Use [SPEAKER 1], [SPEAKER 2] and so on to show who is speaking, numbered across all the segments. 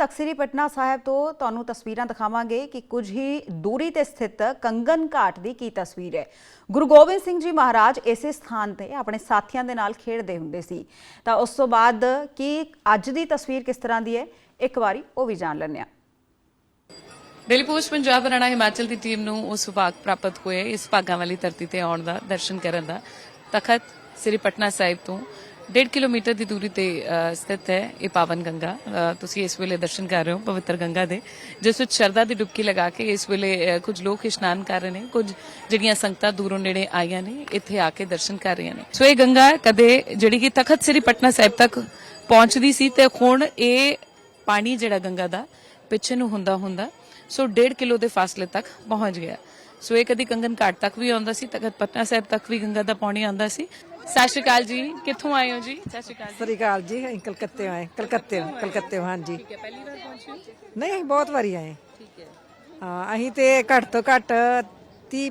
[SPEAKER 1] ਤਖਸੀਰੀ ਪਟਨਾ ਸਾਹਿਬ ਤੋਂ ਤੁਹਾਨੂੰ ਤਸਵੀਰਾਂ ਦਿਖਾਵਾਂਗੇ ਕਿ ਕੁਝ ਹੀ ਦੂਰੀ ਤੇ ਸਥਿਤ ਕੰਗਨ ਘਾਟ ਦੀ ਕੀ ਤਸਵੀਰ ਹੈ। ਗੁਰੂ ਗੋਬਿੰਦ ਸਿੰਘ ਜੀ ਮਹਾਰਾਜ ਇਸੇ ਸਥਾਨ ਤੇ ਆਪਣੇ ਸਾਥੀਆਂ ਦੇ ਨਾਲ ਖੇਡਦੇ ਹੁੰਦੇ ਸੀ। ਤਾਂ ਉਸ ਤੋਂ ਬਾਅਦ ਕੀ ਅੱਜ ਦੀ ਤਸਵੀਰ ਕਿਸ ਤਰ੍ਹਾਂ ਦੀ ਹੈ? ਇੱਕ ਵਾਰੀ ਉਹ ਵੀ ਜਾਣ ਲੈਂਦੇ ਹਾਂ।
[SPEAKER 2] ਡੇਲੀ ਪੋਸਟ ਪੰਜਾਬ ਹਰਿਆਣਾ ਹਿਮਾਚਲ ਦੀ ਟੀਮ ਨੂੰ ਉਹ ਸੁਭਾਗ ਪ੍ਰਾਪਤ ਹੋਏ ਇਸ ਭਾਗਾਂ ਵਾਲੀ ਧਰਤੀ ਤੇ ਆਉਣ ਦਾ, ਦਰਸ਼ਨ ਕਰਨ ਦਾ ਤਖਤ ਸ੍ਰੀ ਪਟਨਾ ਸਾਹਿਬ ਤੋਂ। 1.5 ਕਿਲੋਮੀਟਰ ਦੀ ਦੂਰੀ ਤੇ ਸਥਿਤ ਹੈ ਇਹ ਪਾਵਨ ਗੰਗਾ। ਤੁਸੀਂ ਇਸ ਵੇਲੇ ਦਰਸ਼ਨ ਕਰ ਰਹੇ ਹੋ ਪਵਿੱਤਰ ਗੰਗਾ ਦੇ, ਜਿਸ ਵਿੱਚ ਸ਼ਰਧਾ ਦੀ ਡੁਬਕੀ ਲਗਾ ਕੇ ਇਸ ਵੇਲੇ ਕੁਝ ਲੋਕ ਇਸ਼ਨਾਨ ਕਰ ਰਹੇ ਨੇ, ਕੁਝ ਜਿਹੜੀਆਂ ਸੰਗਤਾਂ ਦੂਰੋਂ ਨੇੜੇ ਆਈਆਂ ਨੇ, ਇੱਥੇ ਆ ਕੇ ਦਰਸ਼ਨ ਕਰ ਰਹੀਆਂ ਨੇ। ਸੋ ਇਹ ਗੰਗਾ ਕਦੇ ਜਿਹੜੀ ਕਿ ਤਖਤ ਸ੍ਰੀ ਪਟਨਾ ਸਾਹਿਬ ਤੱਕ ਪਹੁੰਚਦੀ ਸੀ ਤੇ ਹੁਣ ਇਹ ਪਾਣੀ ਜਿਹੜਾ ਗੰਗਾ ਦਾ ਪਿੱਛੇ ਨੂੰ ਹੁੰਦਾ ਹੁੰਦਾ, ਸੋ 1.5 ਕਿਲੋ ਦੇ ਫਾਸਲੇ ਤੱਕ ਪਹੁੰਚ ਗਿਆ। ਸੋ ਇਹ ਕਦੀ ਕੰਗਨ ਘਾਟ ਤੱਕ ਵੀ ਆਉਂਦਾ ਸੀ, ਤਖਤ ਪਟਨਾ ਸਾਹਿਬ ਤੱਕ ਵੀ ਗੰਗਾ ਦਾ ਪਾਣੀ ਆਉਂਦਾ ਸੀ। ਸਤਿ ਸ਼੍ਰੀ ਅਕਾਲ ਜੀ। ਕਿੱਥੋਂ ਆਏ ਹੋ ਜੀ? ਸਤਿ ਸ਼੍ਰੀ ਅਕਾਲ
[SPEAKER 3] ਸਤਿ ਸ੍ਰੀ ਅਕਾਲ ਜੀ ਅਸੀਂ ਕਲਕੱਤੇ ਆਏ ਕਲਕੱਤੇ ਕਲਕੱਤੇ ਹਾਂਜੀ।
[SPEAKER 2] ਠੀਕ ਹੈ ਪਹਿਲੀ ਵਾਰ ਪਹੁੰਚੇ ਹੋ
[SPEAKER 3] ਨਹੀਂ ਅਸੀਂ ਬਹੁਤ ਵਾਰੀ ਆਏ।
[SPEAKER 2] ਠੀਕ ਹੈ।
[SPEAKER 3] ਹਾਂ ਅਸੀਂ ਤੇ ਘੱਟ ਤੋਂ ਘੱਟ 30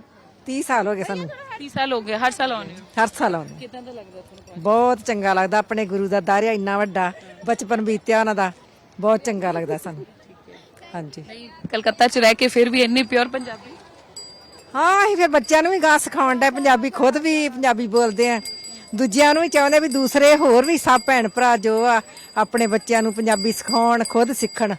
[SPEAKER 3] 30 ਸਾਲ ਹੋ ਗਏ ਸਾਨੂੰ।
[SPEAKER 2] 30 ਸਾਲ ਹੋ ਗਏ ਹਰ ਸਾਲ ਆਉਂਦੇ ਹੋ?
[SPEAKER 3] ਹਰ ਸਾਲ ਆਉਂਦੇ
[SPEAKER 2] ਕਿਦਾਂ ਦਾ ਲੱਗਦਾ ਤੁਹਾਨੂੰ
[SPEAKER 3] ਬਹੁਤ ਚੰਗਾ ਲੱਗਦਾ ਆਪਣੇ ਗੁਰੂ ਦਾ ਦਾਰਿਆ ਇੰਨਾ ਵੱਡਾ ਬਚਪਨ ਬੀਤਿਆ ਉਹਨਾਂ ਦਾ ਬਹੁਤ ਚੰਗਾ ਲੱਗਦਾ ਸਾਨੂੰ। ਹਾਂਜੀ।
[SPEAKER 2] ਨਹੀਂ ਕਲਕੱਤਾ ਚ ਰਹਿ ਕੇ ਫਿਰ ਵੀ ਇੰਨੀ ਪਿਓਰ ਪੰਜਾਬੀ?
[SPEAKER 3] ਹਾਂ ਅਸੀਂ ਫਿਰ ਬੱਚਿਆਂ ਨੂੰ ਵੀ ਗਾ ਸਿਖਾਉਣ ਦਾ ਪੰਜਾਬੀ ਖੁਦ ਵੀ ਪੰਜਾਬੀ ਬੋਲਦੇ ਆ। ਦੂਜਿਆਂ ਨੂੰ ਵੀ ਚਾਹੁੰਦੇ ਵੀ ਦੂਸਰੇ ਹੋਰ ਵੀ ਸਭ ਭੈਣ ਭਰਾ ਜੋ ਆ ਆਪਣੇ ਬੱਚਿਆਂ ਨੂੰ ਪੰਜਾਬੀ ਸਿਖਾਉਣ ਖੁਦ ਸਿੱਖਣ।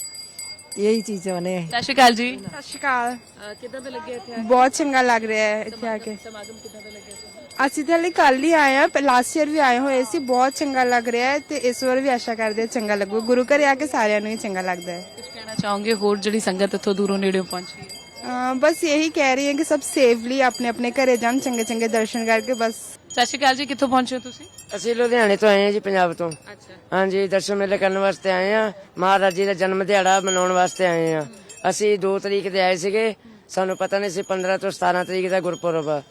[SPEAKER 3] ਇਹੀ ਚੀਜ਼ ਚਾਹੁੰਦੇ ਆ
[SPEAKER 2] ਸਤਿ ਸ਼੍ਰੀ ਅਕਾਲ ਜੀ।
[SPEAKER 4] ਸਤਿ ਸ਼੍ਰੀ ਅਕਾਲ।
[SPEAKER 2] ਕਿਦਾਂ ਦਾ ਲੱਗਿਆ ਇੱਥੇ
[SPEAKER 4] ਬਹੁਤ ਚੰਗਾ ਲੱਗ ਰਿਹਾ ਹੈ ਇੱਥੇ ਆ ਕੇ।
[SPEAKER 2] ਸਮਾਗਮ ਕਿਦਾਂ ਦਾ ਲੱਗਿਆ
[SPEAKER 4] ਅਸੀਂ ਤਾਂ ਹਲੇ ਕੱਲ ਹੀ ਆਏ ਆ ਲਾਸਟ ਈਅਰ ਵੀ ਆਏ ਹੋਏ ਸੀ ਬਹੁਤ ਚੰਗਾ ਲੱਗ ਰਿਹਾ ਹੈ ਤੇ ਇਸ ਵਾਰ ਵੀ ਆਸ਼ਾ ਕਰਦੇ ਹਾਂ ਚੰਗਾ ਲੱਗੂ। ਗੁਰੂ ਘਰੇ ਆ ਕੇ ਸਾਰਿਆਂ ਨੂੰ ਹੀ ਚੰਗਾ ਲੱਗਦਾ ਹੈ।
[SPEAKER 2] ਕੁਝ ਕਹਿਣਾ ਚਾਹੋਗੇ? ਹੋਰ ਜਿਹੜੀ ਸੰਗਤ ਇੱਥੋਂ ਦੂਰੋਂ ਨੇੜਿਓਂ ਪਹੁੰਚੀ ਹੈ?
[SPEAKER 4] ਬਸ ਇਹੀ ਕਹਿ ਰਹੀ ਹਾਂ ਕਿ ਸਭ ਸੇਫਲੀ ਆਪਣੇ ਆਪਣੇ ਘਰੇ ਜਾਣ ਚੰਗੇ ਚੰਗੇ ਦਰਸ਼ਨ ਕਰਕੇ ਬਸ
[SPEAKER 2] ਸਤਿ ਸ਼੍ਰੀ ਅਕਾਲ ਜੀ ਕਿੱਥੋਂ ਪਹੁੰਚੇ ਹੋ ਤੁਸੀਂ?
[SPEAKER 5] ਅਸੀਂ ਲੁਧਿਆਣੇ ਤੋਂ ਆਏ ਹਾਂ ਜੀ ਪੰਜਾਬ ਤੋਂ।
[SPEAKER 2] ਅੱਛਾ।
[SPEAKER 5] ਹਾਂਜੀ ਦਰਸ਼ਨ ਮੇਲੇ ਕਰਨ ਵਾਸਤੇ ਆਏ ਹਾਂ। ਮਹਾਰਾਜ ਜੀ ਦਾ ਜਨਮ ਦਿਹਾੜਾ ਮਨਾਉਣ ਵਾਸਤੇ ਆਏ ਹਾਂ। ਅਸੀਂ 2 ਤਰੀਕ ਤੇ ਆਏ ਸੀਗੇ। ਸਾਨੂੰ ਪਤਾ ਨਹੀਂ ਸੀ 15 ਤੋਂ 17 ਤਰੀਕ ਦਾ ਗੁਰਪੁਰਬ ਆ।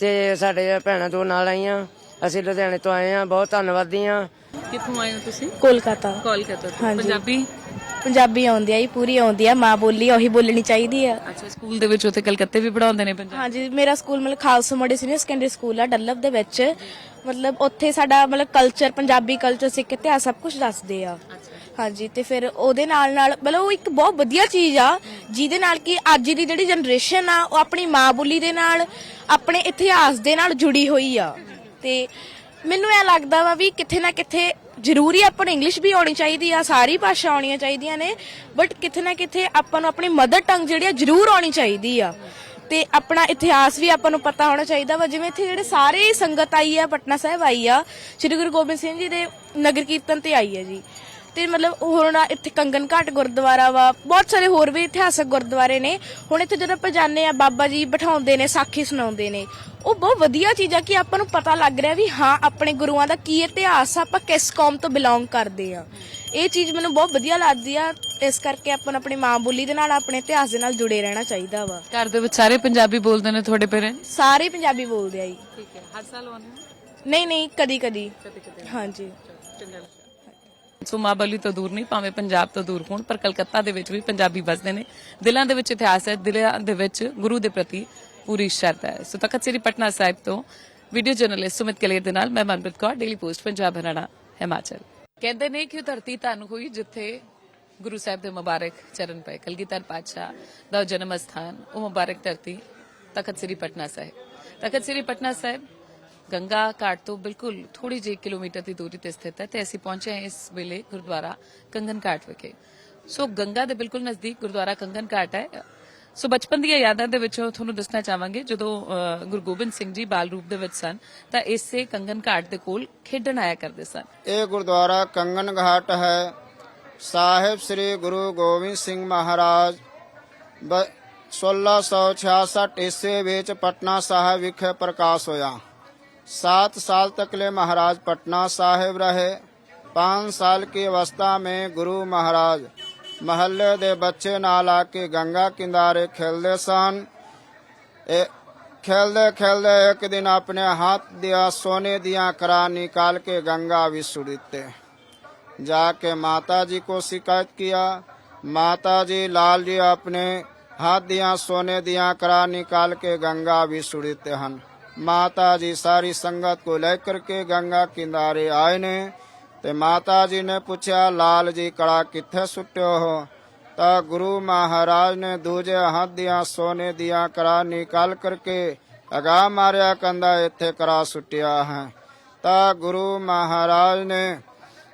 [SPEAKER 5] ਤੇ ਸਾਡੇ ਭੈਣਾਂ ਦੋ ਨਾਲ ਆਈਆਂ। ਅਸੀਂ ਲੁਧਿਆਣੇ ਤੋਂ ਆਏ ਹਾਂ। ਬਹੁਤ ਧੰਨਵਾਦੀ ਹਾਂ।
[SPEAKER 2] ਕਿੱਥੋਂ ਆਏ ਹੋ ਤੁਸੀਂ?
[SPEAKER 6] ਕੋਲਕਾਤਾ।
[SPEAKER 2] ਕੋਲਕਾਤਾ ਤੋਂ।
[SPEAKER 6] ਹਾਂਜੀ।
[SPEAKER 2] ਪੰਜਾਬੀ?
[SPEAKER 6] ਪੰਜਾਬੀ ਆਉਂਦੀ ਆ ਜੀ ਪੂਰੀ ਆਉਂਦੀ ਆ ਮਾਂ ਬੋਲੀ ਉਹੀ ਬੋਲਣੀ ਚਾਹੀਦੀ ਆ।
[SPEAKER 2] ਅੱਛਾ ਸਕੂਲ ਦੇ ਵਿੱਚ ਉੱਥੇ ਕਲਕੱਤੇ ਵੀ ਪੜਾਉਂਦੇ ਨੇ ਪੰਜਾਬੀ?
[SPEAKER 6] ਹਾਂਜੀ ਮੇਰਾ ਸਕੂਲ ਮਤਲਬ Khalsa Modi senior secondary school ਆ ਡੱਲਬ ਦੇ ਵਿੱਚ। ਮਤਲਬ ਉੱਥੇ ਸਾਡਾ ਮਤਲਬ ਕਲਚਰ ਪੰਜਾਬੀ ਕਲਚਰ ਸਿੱਖ ਇਤਿਹਾਸ ਸਭ ਕੁਝ ਦੱਸਦੇ ਆ। ਹਾਂਜੀ ਤੇ ਫਿਰ ਉਹਦੇ ਨਾਲ ਨਾਲ ਮਤਲਬ ਉਹ ਇੱਕ ਬਹੁਤ ਵਧੀਆ ਚੀਜ਼ ਆ ਜਿਹਦੇ ਨਾਲ ਕਿ ਅੱਜ ਦੀ ਜਿਹੜੀ ਜਨਰੇਸ਼ਨ ਆ ਉਹ ਆਪਣੀ ਮਾਂ ਬੋਲੀ ਦੇ ਨਾਲ ਆਪਣੇ ਇਤਿਹਾਸ ਦੇ ਨਾਲ ਜੁੜੀ ਹੋਈ ਆ। ਤੇ ਮੈਨੂੰ ਇਹ ਲੱਗਦਾ ਵਾ ਵੀ ਕਿੱਥੇ ਨਾ ਕਿੱਥੇ ਜ਼ਰੂਰੀ ਆਪਾਂ ਨੂੰ ਇੰਗਲਿਸ਼ ਵੀ ਆਉਣੀ ਚਾਹੀਦੀ ਆ, ਸਾਰੀ ਭਾਸ਼ਾ ਆਉਣੀਆਂ ਚਾਹੀਦੀਆਂ ਨੇ ਬਟ ਕਿੱਥੇ ਨਾ ਕਿੱਥੇ ਆਪਾਂ ਨੂੰ ਆਪਣੀ ਮਦਰ ਟੰਗ ਜਿਹੜੀ ਆ ਜ਼ਰੂਰ ਆਉਣੀ ਚਾਹੀਦੀ ਆ। ਤੇ ਆਪਣਾ ਇਤਿਹਾਸ ਵੀ ਆਪਾਂ ਨੂੰ ਪਤਾ ਹੋਣਾ ਚਾਹੀਦਾ ਵਾ, ਜਿਵੇਂ ਇੱਥੇ ਜਿਹੜੇ ਸਾਰੇ ਸੰਗਤ ਆਈ ਆ, ਪਟਨਾ ਸਾਹਿਬ ਆਈ ਆ, ਸ੍ਰੀ ਗੁਰੂ ਗੋਬਿੰਦ ਸਿੰਘ ਜੀ ਦੇ ਨਗਰ ਕੀਰਤਨ ਤੇ ਆਈ ਆ ਜੀ। ਤੇ ਮਤਲਬ ਹੁਣ ਇੱਥੇ ਕੰਗਨ ਘਾਟ ਗੁਰਦੁਆਰਾ ਵਾ ਬਹੁਤ ਸਾਰੇ ਹੋਰ ਵੀ ਇਤਿਹਾਸਕ ਗੁਰਦੁਆਰੇ ਨੇ। ਹੁਣ ਇੱਥੇ ਜਦੋਂ ਆਪਾਂ ਜਾਂਦੇ ਆ ਬਾਬਾ ਜੀ ਬਿਠਾਉਂਦੇ ਨੇ ਸਾਖੀ ਸੁਣਾਉਂਦੇ ਨੇ। ਉਹ ਬਹੁਤ ਵਧੀਆ ਚੀਜ਼ ਆ ਕਿ ਆਪਾਂ ਨੂੰ ਪਤਾ ਲੱਗ ਰਿਹਾ ਵੀ ਹਾਂ ਆਪਣੇ ਗੁਰੂਆਂ ਦਾ ਕੀ ਇਤਿਹਾਸ ਆ ਆਪਾਂ ਕਿਸ ਕੌਮ ਤੋਂ ਬਿਲੋਂਗ ਕਰਦੇ ਆ ਇਹ ਚੀਜ਼ ਮੈਨੂੰ ਬਹੁਤ ਵਧੀਆ ਲੱਗਦੀ ਆ ਇਸ ਕਰਕੇ ਆਪਾਂ ਨੂੰ ਆਪਣੀ ਮਾਂ ਬੋਲੀ ਦੇ ਨਾਲ ਆਪਣੇ ਇਤਿਹਾਸ ਦੇ ਨਾਲ ਜੁੜੇ ਰਹਿਣਾ ਚਾਹੀਦਾ ਵਾ।
[SPEAKER 2] ਘਰ ਦੇ ਵਿੱਚ ਸਾਰੇ ਪੰਜਾਬੀ ਬੋਲਦੇ ਨੇ ਤੁਹਾਡੇ ਪੇਰੈਂਟਸ
[SPEAKER 6] ਸਾਰੇ ਪੰਜਾਬੀ ਬੋਲਦੇ ਆ ਜੀ।
[SPEAKER 2] ਠੀਕ ਹੈ ਹਰ ਸਾਲ ਆਉਂਦੇ
[SPEAKER 6] ਨਹੀਂ ਨਹੀਂ ਕਦੀ ਕਦੀ ਹਾਂਜੀ।
[SPEAKER 2] ਚੰਗਾ। ਸੋ ਮਾਂ ਬਲੀ ਤੋਂ ਦੂਰ ਨਹੀਂ, ਭਾਵੇਂ ਪੰਜਾਬ ਤੋਂ ਦੂਰ ਹੋਣ, ਪਰ ਕਲਕੱਤਾ ਦੇ ਵਿੱਚ ਵੀ ਪੰਜਾਬੀ ਵਸਦੇ ਨੇ। ਦਿਲਾਂ ਦੇ ਵਿੱਚ ਇਤਿਹਾਸ ਹੈ, ਦਿਲਾਂ ਦੇ ਵਿੱਚ ਗੁਰੂ ਦੇ ਪ੍ਰਤੀ ਪੂਰੀ ਸ਼ਰਧਾ ਹੈ। ਸੋ ਤਖਤ ਸ੍ਰੀ ਪਟਨਾ ਸਾਹਿਬ ਤੋਂ ਵੀਡੀਓ ਜਰਨਲਿਸਟ ਸੁਮਿਤ ਕਲੇਰ ਦੇ ਨਾਲ ਮੈਂ ਮਨਪ੍ਰੀਤ ਕੌਰ ਡੇਲੀ ਪੋਸਟ ਪੰਜਾਬ ਹਰਿਆਣਾ, ਹਿਮਾਚਲ। ਕਹਿੰਦੇ ਨੇ ਕਿ ਧਰਤੀ ਧੰਨ ਹੋਈ ਜਿੱਥੇ ਗੁਰੂ ਸਾਹਿਬ ਦੇ ਮੁਬਾਰਕ ਚਰਨ ਪਏ। ਕਲਗੀਧਰ ਪਾਤਸ਼ਾਹ ਦਾ ਜਨਮ ਸਥਾਨ, ਉਹ ਮੁਬਾਰਕ ਧਰਤੀ ਤਖਤ ਸ੍ਰੀ ਪਟਨਾ ਸਾਹਿਬ। ਤਖਤ ਸ੍ਰੀ ਪਟਨਾ ਸਾਹਿਬ ਗੰਗਾ ਘਾਟ ਤੋਂ ਬਿਲਕੁਲ ਥੋੜੀ ਜਿਹੀ ਕਿਲੋਮੀਟਰ ਦੀ ਦੂਰੀ ਤੇ ਸਥਿਤ ਹੈ ਤੇ ਅਸੀਂ ਪਹੁੰਚੇ ਹਾਂ ਇਸ ਵੇਲੇ ਗੁਰਦੁਆਰਾ ਕੰਗਨ ਘਾਟ ਵਿਖੇ। ਸੋ ਗੰਗਾ ਦੇ ਬਿਲਕੁਲ ਨਜ਼ਦੀਕ ਗੁਰਦੁਆਰਾ ਕੰਗਨ ਘਾਟ ਹੈ। ਸੋ ਬਚਪਨ ਦੀਆਂ ਯਾਦਾਂ ਦੇ ਵਿੱਚੋਂ ਤੁਹਾਨੂੰ ਦੱਸਣਾ ਚਾਹਾਂਗੇ, ਜਦੋਂ ਗੁਰੂ ਗੋਬਿੰਦ ਸਿੰਘ ਜੀ ਬਾਲ ਰੂਪ ਦੇ ਵਿੱਚ ਸਨ, ਤਾਂ ਇਸੇ ਕੰਗਨ ਘਾਟ ਦੇ ਕੋਲ ਖੇਡਣ ਆਇਆ ਕਰਦੇ ਸਨ।
[SPEAKER 7] ਇਹ ਗੁਰਦੁਆਰਾ ਕੰਗਨ ਘਾਟ ਹੈ। ਸਾਹਿਬ ਸ੍ਰੀ ਗੁਰੂ ਗੋਬਿੰਦ ਸਿੰਘ ਮਹਾਰਾਜ ਬ- 1666 ਈਸਵੀ ਵਿੱਚ ਪਟਨਾ ਸਾਹਿਬ ਵਿਖੇ ਪ੍ਰਕਾਸ਼ ਹੋਇਆ। सात साल तक ले महाराज पटना साहिब रहे। पाँच साल की अवस्था में गुरु महाराज महल्ले दे बच्चे नाला के गंगा किनारे खेलते सन। खेलते खेलते एक दिन अपने हाथ दिया, सोने दिया करा निकाल के गंगा भी विसुड़ते। जाके माता जी को शिकायत किया। माता जी लाल जी अपने हाथ दिया, सोने दिया करा निकाल के गंगा भी विसुड़ते हैं ਮਾਤਾ ਜੀ ਸਾਰੀ ਸੰਗਤ ਕੋ ਲੈ ਕਰਕੇ ਗੰਗਾ ਕਿਨਾਰੇ ਆਏ ਨੇ ਤੇ ਮਾਤਾ ਜੀ ਨੇ ਪੁੱਛਿਆ, ਲਾਲ ਜੀ ਕੜਾ ਕਿੱਥੇ ਸੁੱਟਿਓ ਹੋ? ਤਾਂ ਗੁਰੂ ਮਹਾਰਾਜ ਨੇ ਦੂਜੇ ਹੱਥ ਦੀਆਂ ਸੋਨੇ ਦੀਆਂ ਕੜਾ ਨਿਕਾਲ ਕਰਕੇ ਅਗਾ ਮਾਰਿਆ ਕੰਦਾ ਇੱਥੇ ਕੜਾ ਸੁੱਟਿਆ ਹੈ। ਤਾਂ ਗੁਰੂ ਮਹਾਰਾਜ ਨੇ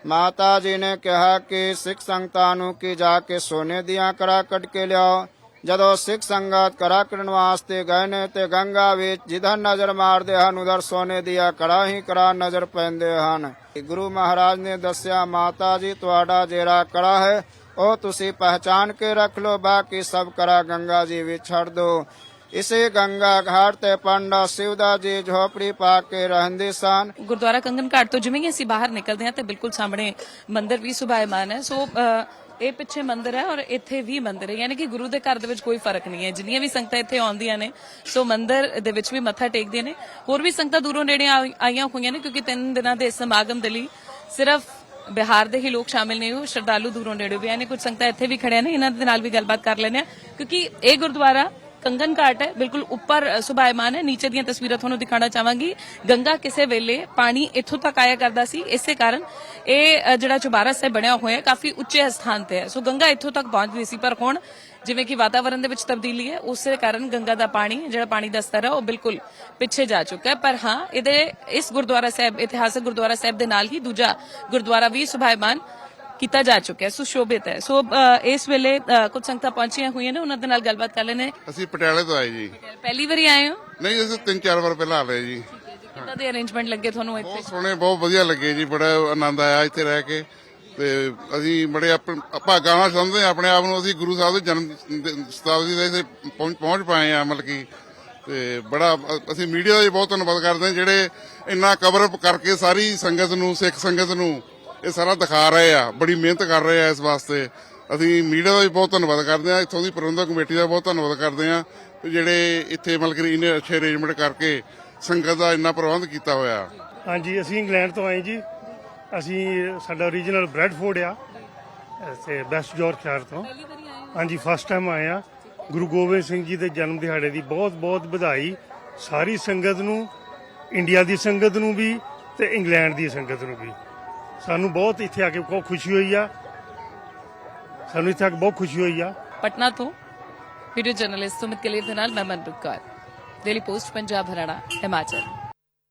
[SPEAKER 7] ਮਾਤਾ ਜੀ ਨੇ ਕਿਹਾ ਕਿ ਸਿੱਖ ਸੰਗਤਾਂ ਨੂੰ ਕਿ ਜਾ ਕੇ ਸੋਨੇ ਦੀਆਂ ਕੜਾ ਕੱਢ ਕੇ ਲਿਆਓ। ਜਦੋਂ ਸਿੱਖ ਸੰਗਤ ਕੜਾ ਕਰਨ ਵਾਸਤੇ ਗਏ ਨੇ ਤੇ ਗੰਗਾ ਵਿੱਚ ਜਿੱਧਰ ਨਜ਼ਰ ਮਾਰਦੇ ਹਨ, ਉਧਰ ਸੋਨੇ ਦੀਆਂ ਕੜਾ ਹੀ ਕੜਾ ਨਜ਼ਰ ਪੈਂਦੇ ਹਨ। ਗੁਰੂ ਮਹਾਰਾਜ ਨੇ ਦੱਸਿਆ, ਮਾਤਾ ਜੀ, ਤੁਹਾਡਾ ਜਿਹੜਾ ਕੜਾ ਹੈ, ਉਹ ਤੁਸੀਂ ਪਹਿਚਾਨ ਕੇ ਰੱਖ ਲੋ ਬਾਕੀ ਸਭ ਕਰਾ ਗੰਗਾ ਜੀ ਵਿੱਚ ਛੱਡ ਦੋ। ਇਸੇ ਗੰਗਾ ਘਾਟ ਤੇ ਪੰਡਾ ਸਿਵਦਾ ਜੀ ਝੋਪੜੀ ਪਾ ਕੇ ਰਹਿੰਦੇ ਸਨ।
[SPEAKER 2] ਗੁਰਦੁਆਰਾ ਕੰਗਨ ਘਾਟ ਤੋਂ ਜਿਵੇਂ ਹੀ ਅਸੀਂ ਬਾਹਰ ਨਿਕਲਦੇ ਹਾਂ ਤੇ ਬਿਲਕੁਲ ਸਾਹਮਣੇ ਮੰਦਿਰ ਵੀ ਸੁਭਾਇਮਾਨ ਹੈ। ਸੋ ਇਹ ਪਿੱਛੇ ਮੰਦਿਰ ਹੈ ਔਰ ਇੱਥੇ ਵੀ ਮੰਦਿਰ ਹੈ। ਯਾਨੀ ਕਿ ਗੁਰੂ ਦੇ ਘਰ ਦੇ ਵਿੱਚ ਕੋਈ ਫ਼ਰਕ ਨਹੀਂ ਹੈ। ਜਿੰਨੀਆਂ ਵੀ ਸੰਗਤਾਂ ਇੱਥੇ ਆਉਂਦੀਆਂ ਨੇ, ਸੋ ਮੰਦਿਰ ਦੇ ਵਿੱਚ ਵੀ ਮੱਥਾ ਟੇਕਦੀਆਂ ਨੇ। ਹੋਰ ਵੀ ਸੰਗਤਾਂ ਦੂਰੋਂ ਨੇੜੇ ਆਈਆਂ ਹੋਈਆਂ ਨੇ, ਕਿਉਂਕਿ ਤਿੰਨ ਦਿਨਾਂ ਦੇ ਇਸ ਸਮਾਗਮ ਦੇ ਲਈ ਸਿਰਫ ਬਿਹਾਰ ਦੇ ਹੀ ਲੋਕ ਸ਼ਾਮਿਲ ਨੇ ਉਹ। ਸ਼ਰਧਾਲੂ ਦੂਰੋਂ ਨੇੜੇ ਵੀ ਆਏ ਨੇ। ਕੁਝ ਸੰਗਤਾਂ ਇੱਥੇ ਵੀ ਖੜਿਆ ਨੇ। ਇਹਨਾਂ ਦੇ ਨਾਲ ਵੀ ਗੱਲਬਾਤ ਕਰ ਲੈਣੇ ਆ ਕਿਉਂਕਿ ਇਹ ਗੁਰਦੁਆਰਾ ਕੰਗਨ ਘਾਟ ਹੈ ਬਿਲਕੁਲ ਉੱਪਰ ਅ, ਸੁਭਾਇਮਾਨ ਹੈ। ਨੀਚੇ ਦੀਆਂ ਤਸਵੀਰਾਂ ਤੁਹਾਨੂੰ ਦਿਖਾਉਣਾ ਚਾਹਾਂਗੀ। ਗੰਗਾ ਕਿਸੇ ਵੇਲੇ ਪਾਣੀ ਇੱਥੋਂ ਤੱਕ ਆਇਆ ਕਰਦਾ ਸੀ। ਇਸੇ ਕਾਰਨ ਇਹ ਜਿਹੜਾ ਚੁਬਾਰਾ ਸਾਹਿਬ ਬਣਿਆ ਹੋਇਆ ਕਾਫੀ ਉੱਚੇ ਸਥਾਨ ਤੇ ਹੈ। ਸੋ ਗੰਗਾ ਇੱਥੋਂ ਤੱਕ ਪਹੁੰਚਦੀ ਸੀ। ਪਰ ਹੁਣ ਜਿਵੇਂ ਕਿ ਵਾਤਾਵਰਣ ਦੇ ਵਿੱਚ ਤਬਦੀਲੀ ਹੈ ਉਸੇ ਕਾਰਨ ਗੰਗਾ ਦਾ ਪਾਣੀ ਜਿਹੜਾ ਪਾਣੀ ਦਾ ਸਤਰ ਹੈ ਉਹ ਬਿਲਕੁਲ ਪਿੱਛੇ ਜਾ ਚੁੱਕਾ ਹੈ। ਪਰ ਹਾਂ ਇਹਦੇ ਇਸ ਗੁਰਦੁਆਰਾ ਸਾਹਿਬ ਇਤਿਹਾਸਕ ਗੁਰਦੁਆਰਾ ਸਾਹਿਬ ਦੇ ਨਾਲ ਹੀ ਦੂਜਾ ਗੁਰਦੁਆਰਾ ਵੀ ਸੁਭਾਇਮਾਨ ਕੀਤਾ ਜਾ ਚੁੱਕਿਆ ਹੈ ਸੁਸ਼ੋਭਿਤ ਹੈ। ਸੋ ਇਸ ਵੇਲੇ ਕੁਝ ਸੰਗਤਾਂ ਪਹੁੰਚੀਆਂ ਹੋਈਆਂ ਨੇ ਉਹਨਾਂ ਦੇ ਨਾਲ ਗੱਲਬਾਤ ਕਰ ਲੈਣੇ
[SPEAKER 8] ਅਸੀਂ ਪਟਿਆਲੇ ਤੋਂ ਆਏ ਜੀ।
[SPEAKER 2] ਪਹਿਲੀ ਵਾਰੀ ਆਏ ਹੋ?
[SPEAKER 8] ਨਹੀਂ ਅਸੀਂ ਤਿੰਨ ਚਾਰ ਵਾਰ ਪਹਿਲਾਂ ਆ ਲਏ ਜੀ।
[SPEAKER 2] ਕਿੱਦਾਂ ਦੇ ਅਰੇਂਜਮੈਂਟ ਲੱਗੇ ਤੁਹਾਨੂੰ ਇੱਥੇ?
[SPEAKER 8] ਬਹੁਤ ਸੋਹਣੇ ਬਹੁਤ ਵਧੀਆ ਲੱਗੇ ਜੀ ਬੜਾ ਆਨੰਦ ਆਇਆ ਇੱਥੇ ਰਹਿ ਕੇ। ਤੇ ਅਸੀਂ ਬੜੇ ਆਪ- ਭਾਗਾਂ ਨਾਲ ਸਮਝਦੇ ਆਪਣੇ ਆਪ ਨੂੰ ਅਸੀਂ ਗੁਰੂ ਸਾਹਿਬ ਦੇ ਜਨਮ ਸ਼ਤਾਬਦੀ ਦੇ ਇੱਥੇ ਪਹੁੰਚ ਪਾਏ ਆ ਮਤਲਬ ਕਿ ਤੇ ਬੜਾ ਅਸੀਂ ਮੀਡੀਆ ਦਾ ਬਹੁਤ ਧੰਨਵਾਦ ਕਰਦੇ ਹਾਂ ਜਿਹੜੇ ਇੰਨਾ ਕਵਰ ਅਪ ਕਰਕੇ ਸਾਰੀ ਸੰਗਤ ਨੂੰ ਸਿੱਖ ਸੰਗਤ ਨੂੰ ਇਹ ਸਾਰਾ ਦਿਖਾ ਰਹੇ ਆ, ਬੜੀ ਮਿਹਨਤ ਕਰ ਰਹੇ ਆ ਇਸ ਵਾਸਤੇ। ਅਸੀਂ ਮੀਡੀਆ ਦਾ ਵੀ ਬਹੁਤ ਧੰਨਵਾਦ ਕਰਦੇ ਹਾਂ ਇੱਥੋਂ ਦੀ ਪ੍ਰਬੰਧਕ ਕਮੇਟੀ ਦਾ ਬਹੁਤ ਧੰਨਵਾਦ ਕਰਦੇ ਹਾਂ ਜਿਹੜੇ ਇੱਥੇ ਮਤਲਬ ਕਿ ਇੰਨੇ ਅੱਛੇ ਅਰੇਂਜਮੈਂਟ ਕਰਕੇ ਸੰਗਤ ਦਾ ਇੰਨਾ ਪ੍ਰਬੰਧ ਕੀਤਾ ਹੋਇਆ।
[SPEAKER 9] ਹਾਂਜੀ, ਅਸੀਂ ਇੰਗਲੈਂਡ ਤੋਂ ਆਏ ਜੀ। ਅਸੀਂ, ਸਾਡਾ ਓਰੀਜਨਲ ਬ੍ਰੈਡਫੋਰਡ ਆ, ਤੇ ਬੈਸਟ ਜੋਰਜ ਸ਼ਹਿਰ ਤੋਂ। ਹਾਂਜੀ ਫਸਟ ਟਾਈਮ ਆਏ ਆ। ਗੁਰੂ ਗੋਬਿੰਦ ਸਿੰਘ ਜੀ ਦੇ ਜਨਮ ਦਿਹਾੜੇ ਦੀ ਬਹੁਤ ਬਹੁਤ ਵਧਾਈ। ਸਾਰੀ ਸੰਗਤ ਨੂੰ ਇੰਡੀਆ ਦੀ ਸੰਗਤ ਨੂੰ ਵੀ, ਤੇ ਇੰਗਲੈਂਡ ਦੀ ਸੰਗਤ ਨੂੰ ਵੀ। ਸਾਨੂੰ ਬਹੁਤ ਇੱਥੇ ਆ ਕੇ ਬਹੁਤ ਖੁਸ਼ੀ ਹੋਈ ਆ। ਸਾਨੂੰ ਇੱਥੇ ਆ ਕੇ ਬਹੁਤ ਖੁਸ਼ੀ ਹੋਈ ਆ।
[SPEAKER 2] ਪਟਨਾ ਤੋਂ ਵੀਡੀਓ ਜਰਨਲਿਸਟ ਸੁਮਿਤ ਕਲੀਰ ਦੇ ਨਾਲ ਮੈਂ Manpreet Kaur. Daily post Punjab, Haryana, Himachal.